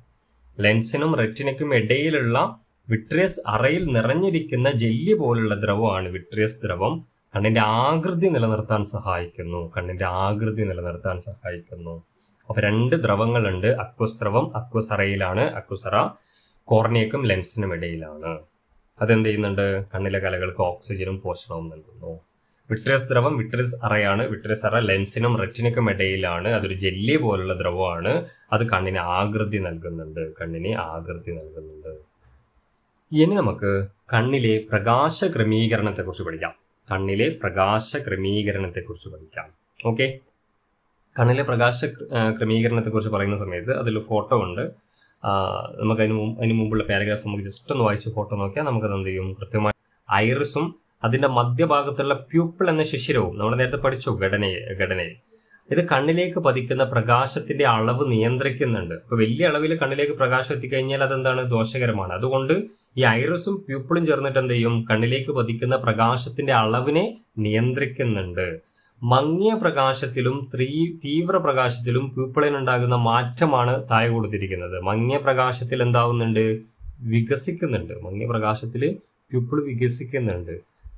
ലെൻസിനും റെറ്റിനക്കും ഇടയിലുള്ള വിട്രിയസ് അറയിൽ നിറഞ്ഞിരിക്കുന്ന ജെല്ല് പോലുള്ള ദ്രവമാണ് വിട്രിയസ് ദ്രവം കണ്ണിന്റെ ആകൃതി നിലനിർത്താൻ സഹായിക്കുന്നു. കണ്ണിന്റെ ആകൃതി നിലനിർത്താൻ സഹായിക്കുന്നു. അപ്പോൾ രണ്ട് ദ്രവങ്ങളുണ്ട്. അക്വസ് ദ്രവം അക്വസ് അറയിലാണ് അക്വസറ കോർണിയക്കും ലെൻസിനും ഇടയിലാണ്. അതെന്ത് ചെയ്യുന്നുണ്ട്? കണ്ണിലെ കലകൾക്ക് ഓക്സിജനും പോഷണവും നൽകുന്നു. വിട്രസ് ദ്രവം വിട്രസ് അറയാണ്. വിട്രസ് അറ ലെൻസിനും റെറ്റിനക്കും ഇടയിലാണ്. അതൊരു ജെല്ലി പോലുള്ള ദ്രവമാണ്. അത് കണ്ണിന് ആകൃതി നൽകുന്നുണ്ട്. കണ്ണിന് ആകൃതി നൽകുന്നുണ്ട്. ഇനി നമുക്ക് കണ്ണിലെ പ്രകാശ ക്രമീകരണത്തെ കുറിച്ച് പഠിക്കാം. കണ്ണിലെ പ്രകാശ ക്രമീകരണത്തെ കുറിച്ച് പഠിക്കാം. ഓക്കെ കണ്ണിലെ പ്രകാശ ക്രമീകരണത്തെ കുറിച്ച് പറയുന്ന സമയത്ത് അതിൽ ഫോട്ടോ ഉണ്ട്. നമുക്ക് അതിന് അതിന് മുമ്പുള്ള പാരഗ്രാഫ് നമുക്ക് ജസ്റ്റ് ഒന്ന് വായിച്ച് ഫോട്ടോ നോക്കിയാൽ നമുക്കത് എന്ത് ചെയ്യും? കൃത്യമായി ഐറിസും അതിന്റെ മധ്യഭാഗത്തുള്ള പ്യൂപ്പിൾ എന്ന ശിശിരവും നമ്മൾ നേരത്തെ പഠിച്ചു ഘടനയെ ഘടനയിൽ ഇത് കണ്ണിലേക്ക് പതിക്കുന്ന പ്രകാശത്തിന്റെ അളവ് നിയന്ത്രിക്കുന്നുണ്ട്. അപ്പൊ വലിയ അളവിൽ കണ്ണിലേക്ക് പ്രകാശം എത്തിക്കഴിഞ്ഞാൽ അതെന്താണ്? ദോഷകരമാണ്. അതുകൊണ്ട് ഈ ഐറിസും പ്യൂപ്പിളും ചേർന്നിട്ട് എന്ത് ചെയ്യും? കണ്ണിലേക്ക് പതിക്കുന്ന പ്രകാശത്തിന്റെ അളവിനെ നിയന്ത്രിക്കുന്നുണ്ട്. മങ്ങിയ പ്രകാശത്തിലും ത്രീ തീവ്ര പ്രകാശത്തിലും പ്യൂപ്പിളിനുണ്ടാകുന്ന മാറ്റമാണ് താഴെ കൊടുത്തിരിക്കുന്നത്. മങ്ങിയ പ്രകാശത്തിൽ എന്താവുന്നുണ്ട്? വികസിക്കുന്നുണ്ട്. മങ്ങിയ പ്രകാശത്തിൽ പ്യൂപ്പിൾ വികസിക്കുന്നുണ്ട്.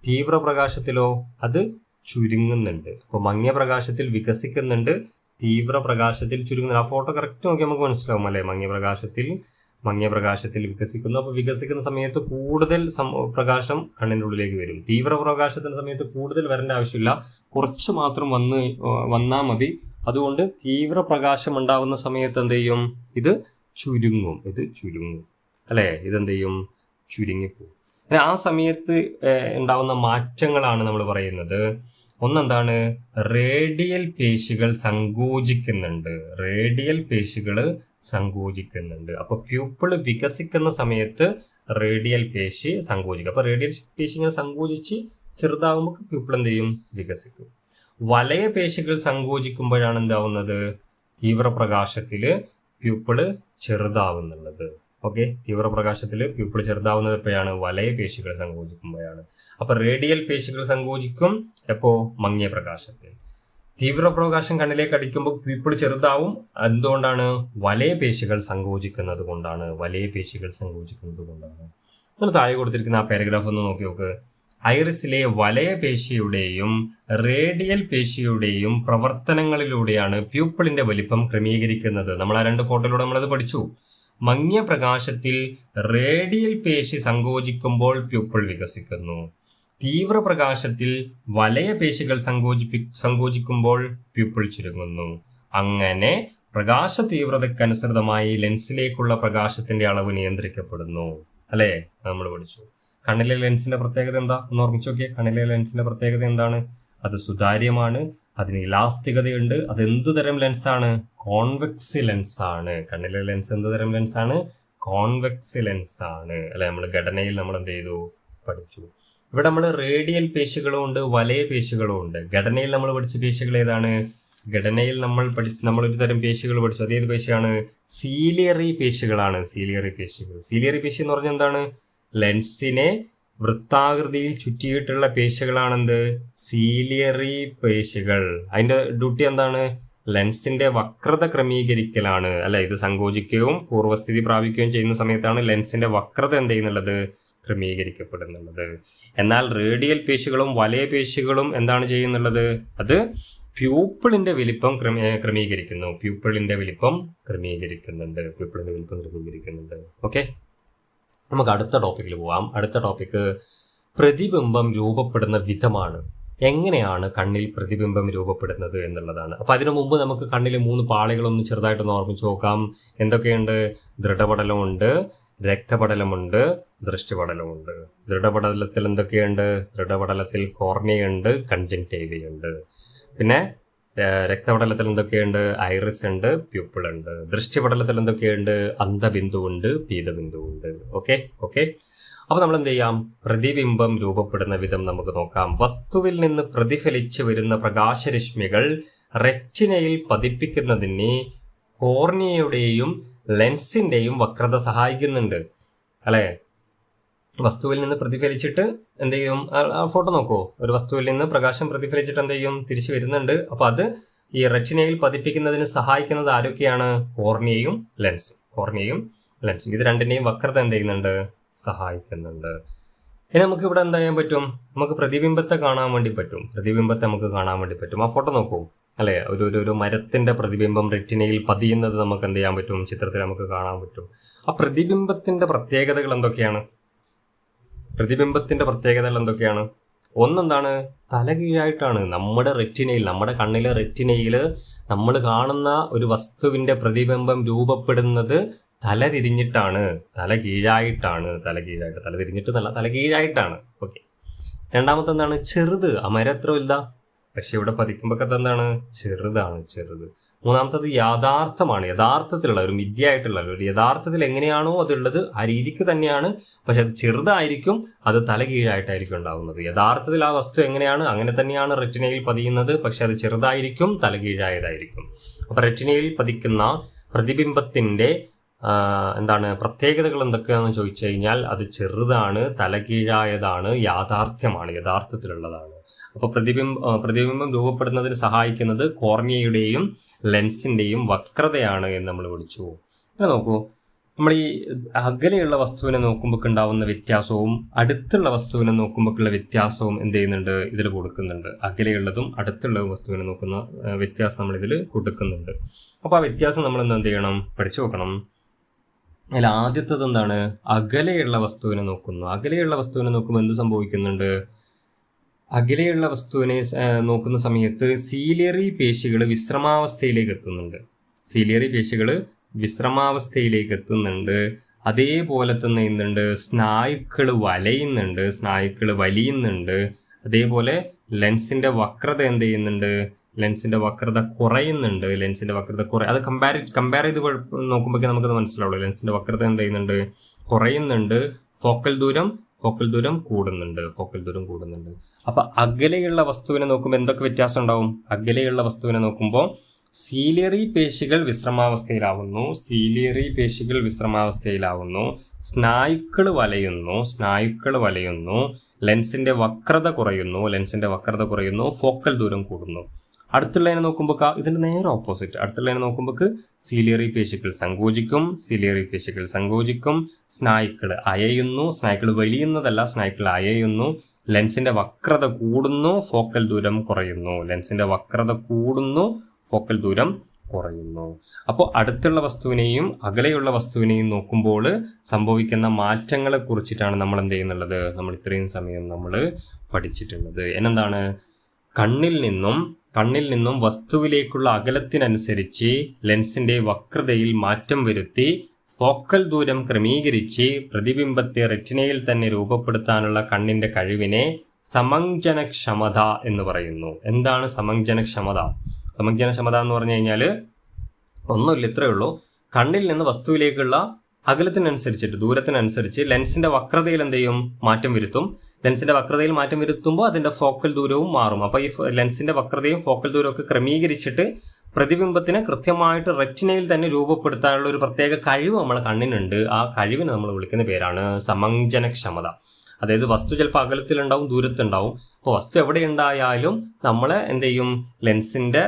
തീവ്ര പ്രകാശത്തിലോ അത് ചുരുങ്ങുന്നുണ്ട്. അപ്പോൾ മങ്ങിയ പ്രകാശത്തിൽ വികസിക്കുന്നുണ്ട് തീവ്ര പ്രകാശത്തിൽ ചുരുങ്ങുന്നുണ്ട്. ആ ഫോട്ടോ കറക്റ്റ് നോക്കി നമുക്ക് മനസ്സിലാവും അല്ലേ മങ്ങിയ പ്രകാശത്തിൽ മങ്ങിയ പ്രകാശത്തിൽ വികസിക്കുന്നു. അപ്പോൾ വികസിക്കുന്ന സമയത്ത് കൂടുതൽ പ്രകാശം കണ്ണിന്റെ ഉള്ളിലേക്ക് വരും. തീവ്ര പ്രകാശത്തിന്റെ സമയത്ത് കൂടുതൽ വരേണ്ട ആവശ്യമില്ല. കുറച്ച് മാത്രം വന്ന് വന്നാൽ മതി. അതുകൊണ്ട് തീവ്ര പ്രകാശം ഉണ്ടാവുന്ന സമയത്ത് എന്ത് ചെയ്യും? ഇത് ചുരുങ്ങും. ഇത് ചുരുങ്ങും. അല്ലേ? ഇതെന്ത് ചെയ്യും? ചുരുങ്ങിപ്പോകും ആ സമയത്ത് ഉണ്ടാവുന്ന മാറ്റങ്ങളാണ് നമ്മൾ പറയുന്നത്. ഒന്നെന്താണ്? റേഡിയൽ പേശികൾ സങ്കോചിക്കുന്നുണ്ട്. റേഡിയൽ പേശികൾ സങ്കോചിക്കുന്നുണ്ട്. അപ്പോൾ പ്യൂപ്പിൾ വികസിക്കുന്ന സമയത്ത് റേഡിയൽ പേശി സങ്കോചിക്കും. അപ്പോൾ റേഡിയൽ പേശി ഇങ്ങനെ സങ്കോചിച്ച് ചെറുതാകുമ്പോൾ പ്യൂപ്പിൾ എന്ത് ചെയ്യും വികസിക്കും. വലയ പേശികൾ സങ്കോചിക്കുമ്പോഴാണ് എന്താവുന്നത്? തീവ്രപ്രകാശത്തിൽ പ്യൂപ്പിൾ ചെറുതാവുന്നുള്ളത്. ഓക്കെ? തീവ്രപ്രകാശത്തിൽ പ്യൂപ്പിൾ ചെറുതാവുന്നത് എപ്പോഴാണ്? വലയ പേശികൾ സങ്കോചിക്കുമ്പോഴാണ്. അപ്പൊ റേഡിയൽ പേശികൾ സങ്കോചിക്കും എപ്പോ? മങ്ങിയ പ്രകാശത്തിൽ. തീവ്രപ്രകാശം കണ്ണിലേക്ക് അടിക്കുമ്പോൾ പ്യൂപ്പിൾ ചെറുതാവും. എന്തുകൊണ്ടാണ്? വലയ പേശികൾ സങ്കോചിക്കുന്നത് കൊണ്ടാണ്. വലയ പേശികൾ സങ്കോചിക്കുന്നത് കൊണ്ടാണ്. നമ്മൾ താഴെ കൊടുത്തിരിക്കുന്ന ആ പാരഗ്രാഫ് ഒന്ന് നോക്കി നോക്ക്. ഐറിസിലെ വലയ പേശിയുടെയും റേഡിയൽ പേശിയുടെയും പ്രവർത്തനങ്ങളിലൂടെയാണ് പ്യൂപ്പിളിന്റെ വലിപ്പം ക്രമീകരിക്കുന്നത്. നമ്മൾ ആ രണ്ട് ഫോട്ടോയിലൂടെ നമ്മളത് പഠിച്ചു. മങ്ങിയ പ്രകാശത്തിൽ റേഡിയൽ പേശി സങ്കോചിക്കുമ്പോൾ പ്യൂപ്പിൾ വികസിക്കുന്നു. തീവ്രപ്രകാശത്തിൽ വലയ പേശികൾ സങ്കോചിപ്പി സങ്കോചിക്കുമ്പോൾ പ്യൂപ്പിൾ ചുരുങ്ങുന്നു. അങ്ങനെ പ്രകാശ തീവ്രതയ്ക്കനുസൃതമായി ലെൻസിലേക്കുള്ള പ്രകാശത്തിന്റെ അളവ് നിയന്ത്രിക്കപ്പെടുന്നു. അല്ലേ? നമ്മൾ പഠിച്ചു. കണ്ണിലെ ലെൻസിന്റെ പ്രത്യേകത എന്താ? ഒന്ന് ഓർമ്മിച്ചു നോക്കിയേ. കണ്ണിലെ ലെൻസിന്റെ പ്രത്യേകത എന്താണ്? അത് സുതാര്യമാണ്. അതിന് ഇലാസ്തികതയുണ്ട്. അത് എന്ത് തരം ലെൻസാണ് കോൺവെക്സ് ലെൻസ് ആണ്. കണ്ണിലെ ലെൻസ് എന്ത് തരം ലെൻസ് ആണ്? കോൺവെക്സ് ലെൻസ് ആണ്. അല്ലെ? നമ്മൾ ഘടനയിൽ നമ്മൾ എന്ത് ചെയ്തു? പഠിച്ചു. ഇവിടെ നമ്മൾ റേഡിയൽ പേശികളും ഉണ്ട് വലയ പേശികളും ഉണ്ട്. ഘടനയിൽ നമ്മൾ പഠിച്ച പേശികൾ ഏതാണ്? ഘടനയിൽ നമ്മൾ പഠിച്ച് നമ്മൾ ഒരു തരം പേശികൾ പഠിച്ചു. അതേത് പേശിയാണ്? സീലിയറി പേശികളാണ്. സീലിയറി പേശികൾ. സീലിയറി പേശി എന്ന് പറഞ്ഞാൽ എന്താണ്? ലെൻസിനെ വൃത്താകൃതിയിൽ ചുറ്റിയിട്ടുള്ള പേശികളാണെന്ത്? സീലിയറി പേശികൾ. അതിന്റെ ഡ്യൂട്ടി എന്താണ്? ലെൻസിന്റെ വക്രത ക്രമീകരിക്കലാണ്. അല്ലെ? ഇത് സങ്കോചിക്കുകയും പൂർവസ്ഥിതി പ്രാപിക്കുകയും ചെയ്യുന്ന സമയത്താണ് ലെൻസിന്റെ വക്രത എന്ത് ചെയ്യുന്നുള്ളത്? ക്രമീകരിക്കപ്പെടുന്നുള്ളത്. എന്നാൽ റേഡിയൽ പേശികളും വലയ പേശികളും എന്താണ് ചെയ്യുന്നുള്ളത്? അത് പ്യൂപ്പിളിന്റെ വലിപ്പം ക്രമീ- ക്രമീകരിക്കുന്നു. പ്യൂപ്പിളിന്റെ വലിപ്പം ക്രമീകരിക്കുന്നുണ്ട്. പ്യൂപ്പിളിന്റെ വലിപ്പം ക്രമീകരിക്കുന്നുണ്ട്. ഓക്കെ നമുക്ക് അടുത്ത ടോപ്പിക്കിൽ പോവാം. അടുത്ത ടോപ്പിക്ക് പ്രതിബിംബം രൂപപ്പെടുന്ന വിധമാണ്. എങ്ങനെയാണ് കണ്ണിൽ പ്രതിബിംബം രൂപപ്പെടുന്നത് എന്നുള്ളതാണ്. അപ്പൊ അതിനു മുമ്പ് നമുക്ക് കണ്ണിലെ മൂന്ന് പാളികളൊന്ന് ചെറുതായിട്ടൊന്ന് ഓർമ്മിച്ച് നോക്കാം. എന്തൊക്കെയുണ്ട്? ദൃഢപടലമുണ്ട് രക്തപടലമുണ്ട് ദൃഷ്ടിപടലമുണ്ട്. ദൃഢപടലത്തിൽ എന്തൊക്കെയുണ്ട്? ദൃഢപടലത്തിൽ കോർണിയുണ്ട് കൺജങ്റ്റൈവയുണ്ട് പിന്നെ രക്തപടലത്തിൽ എന്തൊക്കെയുണ്ട്? ഐറിസ് ഉണ്ട് പ്യൂപ്പിൾ ഉണ്ട്. ദൃഷ്ടിപടലത്തിൽ എന്തൊക്കെയുണ്ട്? അന്ധബിന്ദു ഉണ്ട് പീതബിന്ദു ഉണ്ട്. Okay okay. അപ്പൊ നമ്മൾ എന്ത് ചെയ്യാം? പ്രതിബിംബം രൂപപ്പെടുന്ന വിധം നമുക്ക് നോക്കാം. വസ്തുവിൽ നിന്ന് പ്രതിഫലിച്ചു വരുന്ന പ്രകാശരശ്മികൾ റെറ്റിനയിൽ പതിപ്പിക്കുന്നതിന് കോർണിയയുടെയും ലെൻസിന്റെയും വക്രത സഹായിക്കുന്നുണ്ട്. അല്ലെ? വസ്തുവിൽ നിന്ന് പ്രതിഫലിച്ചിട്ട് എന്ത് ചെയ്യും? ആ- ഫോട്ടോ നോക്കൂ ഒരു വസ്തുവിൽ നിന്ന് പ്രകാശം പ്രതിഫലിച്ചിട്ട് എന്ത് ചെയ്യും? തിരിച്ചു വരുന്നുണ്ട്. അപ്പൊ അത് ഈ റെറ്റിനയിൽ പതിപ്പിക്കുന്നതിന് സഹായിക്കുന്നത് ആരൊക്കെയാണ്? കോർണിയയും ലെൻസും. കോർണിയയും ലെൻസും. ഇത് രണ്ടിന്റെയും വക്രത എന്ത് ചെയ്യുന്നുണ്ട്? സഹായിക്കുന്നുണ്ട്. ഇനി നമുക്ക് ഇവിടെ എന്താ ചെയ്യാൻ പറ്റും? നമുക്ക് പ്രതിബിംബത്തെ കാണാൻ വേണ്ടി പറ്റും. പ്രതിബിംബത്തെ നമുക്ക് കാണാൻ വേണ്ടി പറ്റും. ആ ഫോട്ടോ നോക്കൂ. അല്ലെ? ഒരു ഒരു മരത്തിന്റെ പ്രതിബിംബം റെറ്റിനയിൽ പതിയുന്നത് നമുക്ക് എന്ത് ചെയ്യാൻ പറ്റും? ചിത്രത്തിൽ നമുക്ക് കാണാൻ പറ്റും. ആ പ്രതിബിംബത്തിന്റെ പ്രത്യേകതകൾ എന്തൊക്കെയാണ്? പ്രതിബിംബത്തിന്റെ പ്രത്യേകതകൾ എന്തൊക്കെയാണ്? ഒന്നെന്താണ്? തലകീഴായിട്ടാണ്. നമ്മുടെ റെറ്റിനയിൽ നമ്മുടെ കണ്ണിലെ റെറ്റിനയിൽ നമ്മൾ കാണുന്ന ഒരു വസ്തുവിന്റെ പ്രതിബിംബം രൂപപ്പെടുന്നത് തല തിരിഞ്ഞിട്ടാണ് തല കീഴായിട്ടാണ് തല കീഴായിട്ട് തല തിരിഞ്ഞിട്ട് നല്ല തല കീഴായിട്ടാണ് ഓക്കെ രണ്ടാമത്തെ എന്താണ് ചെറുത് ആ ഇല്ല പക്ഷെ ഇവിടെ പതിക്കുമ്പോൾ എന്താണ് ചെറുതാണ് ചെറുത്. മൂന്നാമത്തത് യാഥാർത്ഥമാണ് യഥാർത്ഥത്തിലുള്ള ഒരു മിഥ്യയായിട്ടുള്ള ഒരു യഥാർത്ഥത്തിൽ എങ്ങനെയാണോ അതുള്ളത് ആ രീതിക്ക് തന്നെയാണ്. പക്ഷെ അത് ചെറുതായിരിക്കും അത് തലകീഴായിട്ടായിരിക്കും ഉണ്ടാകുന്നത് യഥാർത്ഥത്തിൽ ആ വസ്തു എങ്ങനെയാണ് അങ്ങനെ തന്നെയാണ് റെറ്റിനയിൽ പതിയുന്നത്. പക്ഷെ അത് ചെറുതായിരിക്കും തലകീഴായതായിരിക്കും. അപ്പൊ റെറ്റിനയിൽ പതിക്കുന്ന പ്രതിബിംബത്തിന്റെ എന്താണ് പ്രത്യേകതകൾ എന്തൊക്കെയാണെന്ന് ചോദിച്ചു കഴിഞ്ഞാൽ അത് ചെറുതാണ് തലകീഴായതാണ് യാഥാർത്ഥ്യമാണ് യഥാർത്ഥത്തിലുള്ളതാണ്. അപ്പൊ പ്രതിബിംബ പ്രതിബിംബം രൂപപ്പെടുന്നതിന് സഹായിക്കുന്നത് കോർണിയയുടെയും ലെൻസിന്റെയും വക്രതയാണ് എന്ന് നമ്മൾ വിളിച്ചു. പിന്നെ നോക്കൂ. നമ്മൾ ഈ അകലെയുള്ള വസ്തുവിനെ നോക്കുമ്പോൾ ഉണ്ടാവുന്ന വ്യത്യാസവും അടുത്തുള്ള വസ്തുവിനെ നോക്കുമ്പോഴുള്ള വ്യത്യാസവും എന്ത് ചെയ്യുന്നുണ്ട്? ഇതിൽ കൊടുക്കുന്നുണ്ട്. അകലെയുള്ളതും അടുത്തുള്ള വസ്തുവിനെ നോക്കുന്ന വ്യത്യാസം നമ്മൾ ഇതിൽ കൊടുക്കുന്നുണ്ട്. അപ്പോൾ ആ വ്യത്യാസം നമ്മൾ എന്ത് ചെയ്യണം? പഠിച്ചു നോക്കണം. അതിൽ ആദ്യത്തത് എന്താണ്? അകലെയുള്ള വസ്തുവിനെ നോക്കുന്നു. അകലെയുള്ള വസ്തുവിനെ നോക്കുമ്പോൾ എന്ത് സംഭവിക്കുന്നുണ്ട്? അകലെയുള്ള വസ്തുവിനെ നോക്കുന്ന സമയത്ത് സീലിയറി പേശികൾ വിശ്രമാവസ്ഥയിലേക്ക് എത്തുന്നുണ്ട്. സീലിയറി പേശികൾ വിശ്രമാവസ്ഥയിലേക്ക് എത്തുന്നുണ്ട്. അതേപോലെ തന്നെ എന്തുണ്ട്? സ്നായുക്കൾ വലയുന്നുണ്ട് സ്നായുക്കൾ വലിയുന്നുണ്ട്. അതേപോലെ ലെൻസിന്റെ വക്രത എന്ത് ചെയ്യുന്നുണ്ട്? ലെൻസിന്റെ വക്രത കുറയുന്നുണ്ട്. ലെൻസിന്റെ വക്രത കുറ അത് കമ്പയർ കമ്പയർ ചെയ്ത് നോക്കുമ്പോഴേക്കും നമുക്കത് മനസ്സിലാവുള്ളൂ. ലെൻസിന്റെ വക്രത എന്ത് ചെയ്യുന്നുണ്ട്? കുറയുന്നുണ്ട്. ഫോക്കൽ ദൂരം ഫോക്കൽ ദൂരം കൂടുന്നുണ്ട് ഫോക്കൽ ദൂരം കൂടുന്നുണ്ട്. അപ്പൊ അകലെയുള്ള വസ്തുവിനെ നോക്കുമ്പോൾ എന്തൊക്കെ വ്യത്യാസം ഉണ്ടാവും? അകലെയുള്ള വസ്തുവിനെ നോക്കുമ്പോൾ സീലിയറി പേശികൾ വിശ്രമാവസ്ഥയിലാവുന്നു സീലിയറി പേശികൾ വിശ്രമാവസ്ഥയിലാവുന്നു സ്നായുക്കൾ വലയുന്നു സ്നായുക്കൾ വലയുന്നു ലെൻസിന്റെ വക്രത കുറയുന്നു ലെൻസിന്റെ വക്രത കുറയുന്നു ഫോക്കൽ ദൂരം കൂടുന്നു. അടുത്തുള്ളതിനെ നോക്കുമ്പോൾ ഇതിന്റെ നേരെ ഓപ്പോസിറ്റ് അടുത്തുള്ളതിനെ നോക്കുമ്പോൾ സീലിയറി പേശികൾ സങ്കോചിക്കും സീലിയറി പേശികൾ സങ്കോചിക്കും. സ്നായുക്കൾ അയയുന്നു സ്നായുക്കൾ വലിയുന്നതല്ല സ്നായുക്കൾ അയയുന്നു. ലെൻസിന്റെ വക്രത കൂടുന്നു ഫോക്കൽ ദൂരം കുറയുന്നു. ലെൻസിന്റെ വക്രത കൂടുന്നു ഫോക്കൽ ദൂരം കുറയുന്നു. അപ്പോൾ അടുത്തുള്ള വസ്തുവിനെയും അകലെയുള്ള വസ്തുവിനെയും നോക്കുമ്പോൾ സംഭവിക്കുന്ന മാറ്റങ്ങളെ കുറിച്ചിട്ടാണ് നമ്മൾ എന്ത് ചെയ്യുന്നുള്ളത്? നമ്മൾ ഇത്രയും സമയം നമ്മൾ പഠിച്ചിട്ടുള്ളത്. എന്നെന്താണ്? കണ്ണിൽ നിന്നും കണ്ണിൽ നിന്നും വസ്തുവിലേക്കുള്ള അകലത്തിനനുസരിച്ച് ലെൻസിന്റെ വക്രതയിൽ മാറ്റം വരുത്തി ഫോക്കൽ ദൂരം ക്രമീകരിച്ച് പ്രതിബിംബത്തെ റെറ്റിനയിൽ തന്നെ രൂപപ്പെടുത്താനുള്ള കണ്ണിന്റെ കഴിവിനെ സമഞ്ജനക്ഷമത എന്ന് പറയുന്നു. എന്താണ് സമഞ്ജനക്ഷമത? സമഞ്ജനക്ഷമത എന്ന് പറഞ്ഞു കഴിഞ്ഞാൽ ഒന്നുമില്ല ഇത്രയേ ഉള്ളൂ. കണ്ണിൽ നിന്ന് വസ്തുവിലേക്കുള്ള അകലത്തിനനുസരിച്ചിട്ട് ദൂരത്തിനനുസരിച്ച് ലെൻസിന്റെ വക്രതയിൽ എന്ത് ചെയ്യും? മാറ്റം വരുത്തും. ലെൻസിന്റെ വക്രതയിൽ മാറ്റം വരുത്തുമ്പോൾ അതിന്റെ ഫോക്കൽ ദൂരവും മാറും. അപ്പോൾ ഈ ലെൻസിന്റെ വക്രതയും ഫോക്കൽ ദൂരവും ഒക്കെ ക്രമീകരിച്ചിട്ട് പ്രതിബിംബത്തിന് കൃത്യമായിട്ട് റെറ്റിനയിൽ തന്നെ രൂപപ്പെടുത്താനുള്ള ഒരു പ്രത്യേക കഴിവ് നമ്മളെ കണ്ണിനുണ്ട്. ആ കഴിവിനെ നമ്മൾ വിളിക്കുന്ന പേരാണ് സമഞ്ജനക്ഷമത. അതായത് വസ്തു ചിലപ്പോൾ അകലത്തിലുണ്ടാവും ദൂരത്തുണ്ടാവും. അപ്പോൾ വസ്തു എവിടെ ഉണ്ടായാലും നമ്മൾ എന്ത് ചെയ്യും? ലെൻസിന്റെ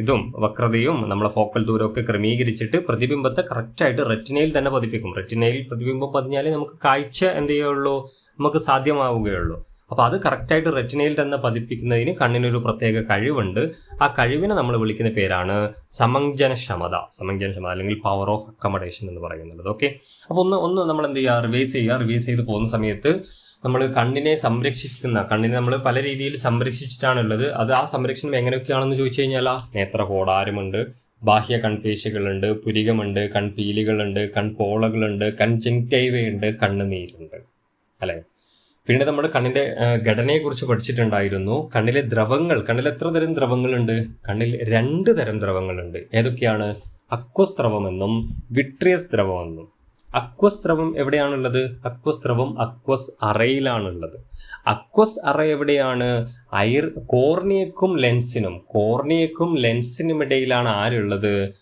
ഇതും വക്രതയും നമ്മളെ ഫോക്കൽ ദൂരമൊക്കെ ക്രമീകരിച്ചിട്ട് പ്രതിബിംബത്തെ കറക്റ്റായിട്ട് റെറ്റിനയിൽ തന്നെ പതിപ്പിക്കും. റെറ്റിനയിൽ പ്രതിബിംബം പതിഞ്ഞാലേ നമുക്ക് കാഴ്ച എന്ത് ചെയ്യുള്ളൂ? നമുക്ക് സാധ്യമാവുകയുള്ളൂ. അപ്പോൾ അത് കറക്റ്റായിട്ട് റെറ്റിനയിൽ തന്നെ പതിപ്പിക്കുന്നതിന് കണ്ണിനൊരു പ്രത്യേക കഴിവുണ്ട്. ആ കഴിവിനെ നമ്മൾ വിളിക്കുന്ന പേരാണ് സമഞ്ജനക്ഷമത. സമഞ്ജനക്ഷമത അല്ലെങ്കിൽ പവർ ഓഫ് അക്കമഡേഷൻ എന്ന് പറയുന്നത്. ഓക്കെ അപ്പോൾ ഒന്ന് ഒന്ന് നമ്മൾ എന്ത് ചെയ്യുക? റിവേഴ്സ് ചെയ്യുക. റിവേഴ്സ് ചെയ്ത് പോകുന്ന സമയത്ത് നമ്മൾ കണ്ണിനെ സംരക്ഷിക്കുന്ന കണ്ണിനെ നമ്മൾ പല രീതിയിൽ സംരക്ഷിച്ചിട്ടാണുള്ളത്. അത് ആ സംരക്ഷണം എങ്ങനെയൊക്കെയാണെന്ന് ചോദിച്ചു കഴിഞ്ഞാൽ നേത്ര കോടാരമുണ്ട് ബാഹ്യ കൺപേശികളുണ്ട് പുരികമുണ്ട് കൺപീലികളുണ്ട് കൺപോളകളുണ്ട് കൺജങ്റ്റൈവയുണ്ട് കണ്ണുനീരുണ്ട്. അല്ലേ? പിന്നെ നമ്മൾ കണ്ണിന്റെ ഘടനയെ കുറിച്ച് പഠിച്ചിട്ടുണ്ടായിരുന്നു. കണ്ണിലെ ദ്രവങ്ങൾ കണ്ണിൽ എത്ര തരം ദ്രവങ്ങളുണ്ട്? കണ്ണിൽ രണ്ട് തരം ദ്രവങ്ങളുണ്ട്. ഏതൊക്കെയാണ്? അക്വസ് ദ്രവമെന്നും വിട്രിയസ് ദ്രവമെന്നും. അക്വസ് ദ്രവം എവിടെയാണുള്ളത്? അക്വസ് ദ്രവം അക്വസ് അറയിലാണുള്ളത്. അക്വസ് അറ എവിടെയാണ്? ഐർ കോർണിയക്കും ലെൻസിനും. കോർണിയക്കും ലെൻസിനും ഇടയിലാണ് ആരുള്ളത്?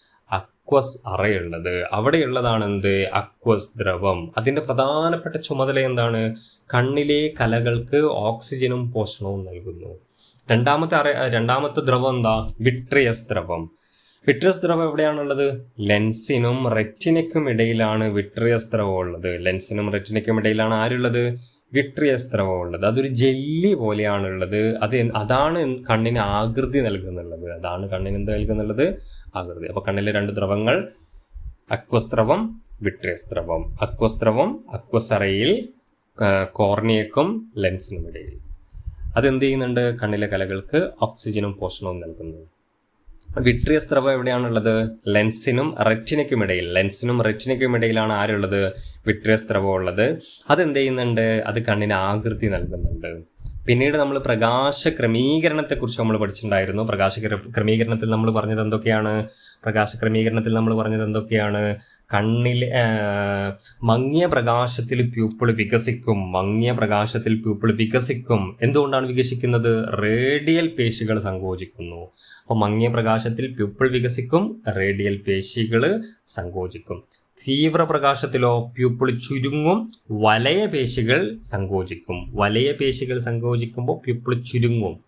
അക്വസ് അറയുള്ളത്. അവിടെയുള്ളതാണ് എന്ത് അക്വസ് ദ്രവം. അതിന്റെ പ്രധാനപ്പെട്ട ചുമതല എന്താണ്? കണ്ണിലെ കലകൾക്ക് ഓക്സിജനും പോഷണവും നൽകുന്നു. രണ്ടാമത്തെ അറ രണ്ടാമത്തെ ദ്രവം എന്താ? വിട്രിയസ് ദ്രവം. വിട്രിയസ് ദ്രവം എവിടെയാണുള്ളത്? ലെൻസിനും റെറ്റിനയ്ക്കും ഇടയിലാണ് വിട്രിയസ് ദ്രവം ഉള്ളത്. ലെൻസിനും റെറ്റിനയ്ക്കും ഇടയിലാണ് ആരുള്ളത്? വിട്രിയസ് ഉള്ളത് അതൊരു ജെല്ലി പോലെയാണുള്ളത്. അത് അതാണ് കണ്ണിന് ആകൃതി നൽകുന്നുള്ളത്. അതാണ് കണ്ണിന് എന്ത് നൽകുന്നുള്ളത്? ആകൃതി. അപ്പോൾ കണ്ണിലെ രണ്ട് ദ്രവങ്ങൾ അക്വസ്ത്രവം വിട്രിയസ്ത്രവം വിട്രിയസ് ദ്രവം അക്വസ് ദ്രവം അക്വസറയിൽ കോർണിയക്കും ലെൻസിനും ഇടയിൽ അതെന്ത് ചെയ്യുന്നുണ്ട്? കണ്ണിലെ കലകൾക്ക് ഓക്സിജനും പോഷണവും നൽകുന്നു വിട്രിയസ് ദ്രവം എവിടെയാണുള്ളത്? ലെൻസിനും റെറ്റിനയ്ക്കും ഇടയിൽ ലെൻസിനും റെറ്റിനയ്ക്കും ഇടയിലാണ് ആരുള്ളത്? വിട്രിയസ് ദ്രവം ഉള്ളത്. അതെന്ത് ചെയ്യുന്നുണ്ട് അത് കണ്ണിന് ആകൃതി നൽകുന്നുണ്ട്. പിന്നീട് നമ്മൾ പ്രകാശ ക്രമീകരണത്തെക്കുറിച്ച് നമ്മൾ പഠിച്ചിട്ടുണ്ടായിരുന്നു. പ്രകാശ ക്രമീകരണത്തിൽ നമ്മൾ പറഞ്ഞത് എന്തൊക്കെയാണ്? പ്രകാശ ക്രമീകരണത്തിൽ നമ്മൾ പറഞ്ഞത് എന്തൊക്കെയാണ്? കണ്ണിൽ മങ്ങിയ പ്രകാശത്തിൽ പ്യൂപ്പിൾ വികസിക്കും. മങ്ങിയ പ്രകാശത്തിൽ പ്യൂപ്പിൾ വികസിക്കും. എന്തുകൊണ്ടാണ് വികസിക്കുന്നത്? റേഡിയൽ പേശികൾ സങ്കോചിക്കുന്നു. അപ്പോൾ മങ്ങിയ പ്രകാശത്തിൽ പ്യൂപ്പിൾ വികസിക്കും റേഡിയൽ പേശികൾ സങ്കോചിക്കും. തീവ്ര പ്രകാശത്തിലോ പ്യൂപ്പിൾ ചുരുങ്ങും വലയ പേശികൾ സങ്കോചിക്കും. വലയ പേശികൾ സങ്കോചിക്കുമ്പോൾ പ്യൂപ്പിൾ ചുരുങ്ങും.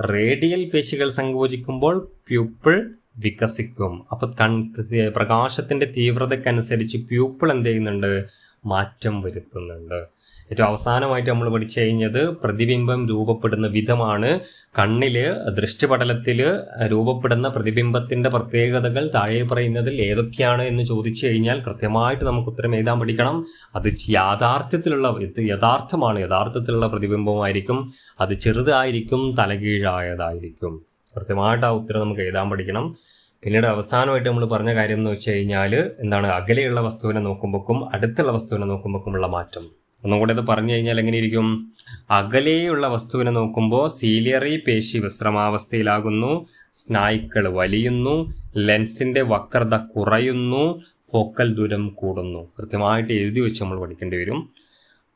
റേഡിയൽ പേശികൾ സങ്കോചിക്കുമ്പോൾ പ്യൂപ്പിൾ വികസിക്കും. അപ്പോൾ കൺ പ്രകാശത്തിന്റെ തീവ്രതയ്ക്കനുസരിച്ച് പ്യൂപ്പിൾ എന്ത് ചെയ്യുന്നുണ്ട്? മാറ്റം വരുത്തുന്നുണ്ട്. ഏറ്റവും അവസാനമായിട്ട് നമ്മൾ പഠിച്ചു കഴിഞ്ഞത് പ്രതിബിംബം രൂപപ്പെടുന്ന വിധമാണ്. കണ്ണിൽ ദൃഷ്ടിപടലത്തിൽ രൂപപ്പെടുന്ന പ്രതിബിംബത്തിന്റെ പ്രത്യേകതകൾ താഴെ പറയുന്നതിൽ ഏതൊക്കെയാണ് എന്ന് ചോദിച്ചു കഴിഞ്ഞാൽ കൃത്യമായിട്ട് നമുക്ക് ഉത്തരം എഴുതാൻ പഠിക്കണം. അത് യാഥാർത്ഥ്യത്തിലുള്ള യഥാർത്ഥമാണ്. യഥാർത്ഥത്തിലുള്ള പ്രതിബിംബമായിരിക്കും. അത് ചെറുതായിരിക്കും തലകീഴായതായിരിക്കും. കൃത്യമായിട്ട് ആ ഉത്തരം നമുക്ക് എഴുതാൻ പഠിക്കണം. പിന്നീട് അവസാനമായിട്ട് നമ്മൾ പറഞ്ഞ കാര്യം എന്ന് വെച്ച് കഴിഞ്ഞാൽ എന്താണ്? അകലെയുള്ള വസ്തുവിനെ നോക്കുമ്പോഴേക്കും അടുത്തുള്ള വസ്തുവിനെ നോക്കുമ്പോഴേക്കുമുള്ള മാറ്റം. ഒന്നുകൂടെ അത് പറഞ്ഞു കഴിഞ്ഞാൽ എങ്ങനെയിരിക്കും? അകലെയുള്ള വസ്തുവിനെ നോക്കുമ്പോൾ സീലിയറി പേശി വിശ്രമാവസ്ഥയിലാകുന്നു സ്നായ്ക്കൾ വലിയുന്നു ലെൻസിന്റെ വക്രത കുറയുന്നു ഫോക്കൽ ദൂരം കൂടുന്നു. കൃത്യമായിട്ട് എഴുതി വെച്ച് നമ്മൾ പഠിക്കേണ്ടി വരും.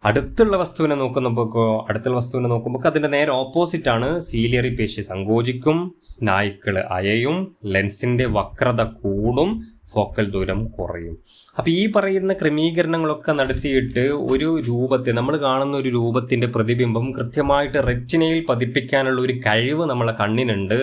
അടുത്തുള്ള വസ്തുവിനെ നോക്കുന്നപ്പോൾ അടുത്തുള്ള വസ്തുവിനെ നോക്കുമ്പോൾ അതിന്റെ നേരെ ഓപ്പോസിറ്റ് ആണ് സീലിയറി പേശി സങ്കോചിക്കും സ്നായ്ക്കൾ അയയും ലെൻസിന്റെ വക്രത കൂടും ഫോക്കൽ ദൂരം കുറയും. അപ്പോൾ ഈ പറയുന്ന ക്രമീകരണങ്ങളൊക്കെ നടത്തിയിട്ട് ഒരു രൂപത്തെ നമ്മൾ കാണുന്ന ഒരു രൂപത്തിന്റെ പ്രതിബിംബം കൃത്യമായിട്ട് റെറ്റിനയിൽ പതിപ്പിക്കാനുള്ള ഒരു കഴിവ് നമ്മളെ കണ്ണിനുണ്ട്.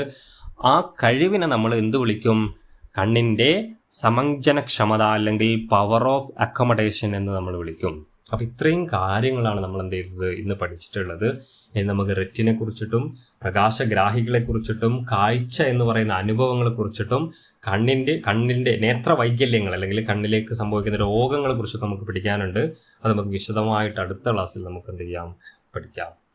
ആ കഴിവിനെ നമ്മൾ എന്ത് വിളിക്കും? കണ്ണിന്റെ സമഞ്ജനക്ഷമത അല്ലെങ്കിൽ പവർ ഓഫ് അക്കോമഡേഷൻ എന്ന് നമ്മൾ വിളിക്കും. അപ്പോൾ ഇത്രയും കാര്യങ്ങളാണ് നമ്മൾ എന്ത് ചെയ്തത്? ഇന്ന് പഠിച്ചിട്ടുള്ളത്. നമുക്ക് റെറ്റിനെ കുറിച്ചിട്ടും പ്രകാശഗ്രാഹികളെ കുറിച്ചിട്ടും കാഴ്ച എന്ന് പറയുന്ന അനുഭവങ്ങളെ കുറിച്ചിട്ടും കണ്ണിന്റെ കണ്ണിന്റെ നേത്ര വൈകല്യങ്ങൾ അല്ലെങ്കിൽ കണ്ണിലേക്ക് സംഭവിക്കുന്ന രോഗങ്ങളെ കുറിച്ചൊക്കെ നമുക്ക് പഠിക്കാനുണ്ട്. അത് നമുക്ക് വിശദമായിട്ട് അടുത്ത ക്ലാസ്സിൽ നമുക്ക് എന്ത് ചെയ്യാം? പഠിക്കാം.